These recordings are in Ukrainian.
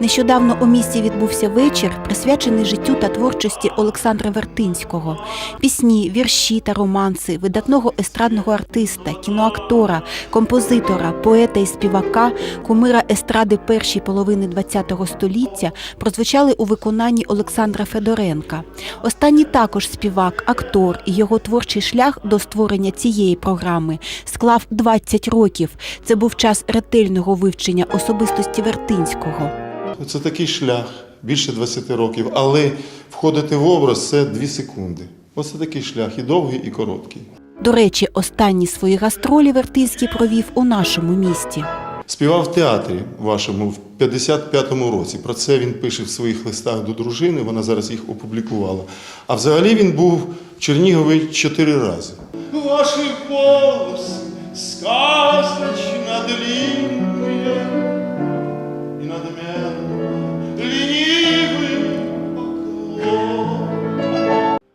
Нещодавно у місті відбувся вечір, присвячений життю та творчості Олександра Вертинського. Пісні, вірші та романси видатного естрадного артиста, кіноактора, композитора, поета і співака, кумира естради першої половини ХХ століття прозвучали у виконанні Олександра Федоренка. Останній також співак, актор і його творчий шлях до створення цієї програми склав 20 років. Це був час ретельного вивчення особистості Вертинського. Це такий шлях, більше 20 років, але входити в образ це 2 секунди. Оце такий шлях і довгий, і короткий. До речі, останні свої гастролі Вертинський провів у нашому місті. Співав в театрі вашому в 55-му році. Про це він пише в своїх листах до дружини, вона зараз їх опублікувала. А взагалі він був в Чернігові чотири рази. Ваші волоси сказочно длинные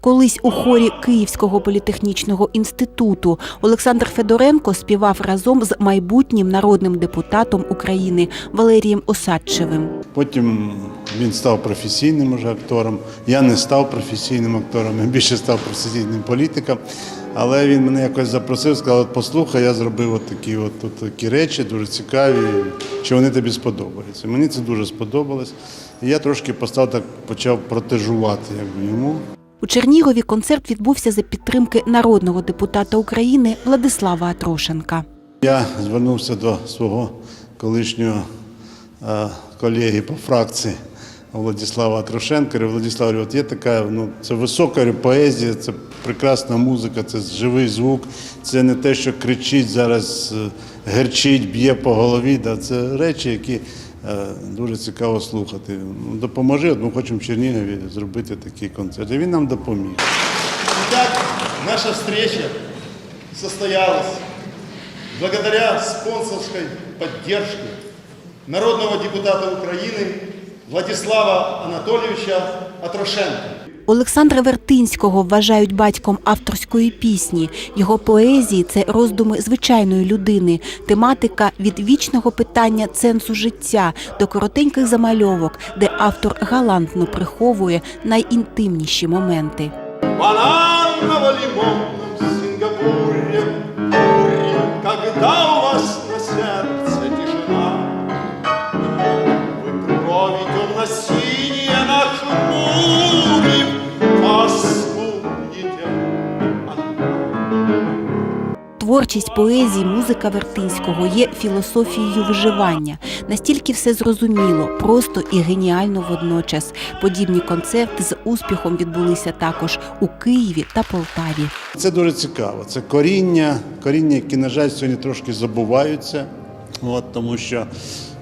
Колись у хорі Київського політехнічного інституту Олександр Федоренко співав разом з майбутнім народним депутатом України Валерієм Осадчевим. Потім він став професійним уже актором. Я не став професійним актором, я більше став професійним політиком. Але він мене якось запросив, сказав, послухай, я зробив от такі, от, от такі речі, дуже цікаві, чи вони тобі сподобаються. Мені це дуже сподобалось. І я трошки постав так, почав протежувати якби, йому. У Чернігові концерт відбувся за підтримки народного депутата України Владислава Атрошенка. Я звернувся до свого колишнього е, колеги по фракції Владислава Трошенка. Говорю, Владислав, от є така, ну, це висока поезія, це прекрасна музика, це живий звук, це не те, що кричить зараз, е, герчить, б'є по голові. Да, це речі, які дуже цікаво слухати. Ну, Допоможи, ми хочемо в Чернігові зробити такий концерт. І він нам допоміг. І так, наша встреча состоялась благодаря спонсорской поддержке народного депутата Украины Владислава Анатольевича Атрошенко. Олександра Вертинського вважають батьком авторської пісні. Його поезії це роздуми звичайної людини, тематика від вічного питання сенсу життя до коротеньких замальовок, де автор галантно приховує найінтимніші моменти. Творчість поезії, музика Вертинського є філософією виживання. Настільки все зрозуміло, просто і геніально водночас. Подібні концерти з успіхом відбулися також у Києві та Полтаві. Це дуже цікаво. Це коріння, коріння, які, на жаль, сьогодні трошки забуваються. От, тому що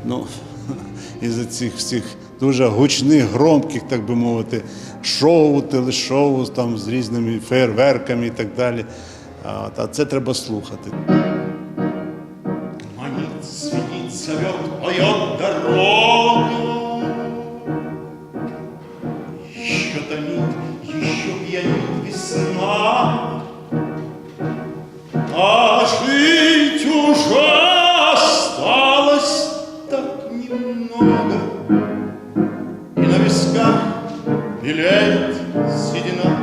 ну, із цих всіх дуже гучних, громких, так би мовити, шоу, телешоу там, з різними фейерверками і так далі. А це треба слухати. зовет моя дорога. Еще томит, еще пьянит весна. А жить уже осталось так немного. И на висках белеет седина.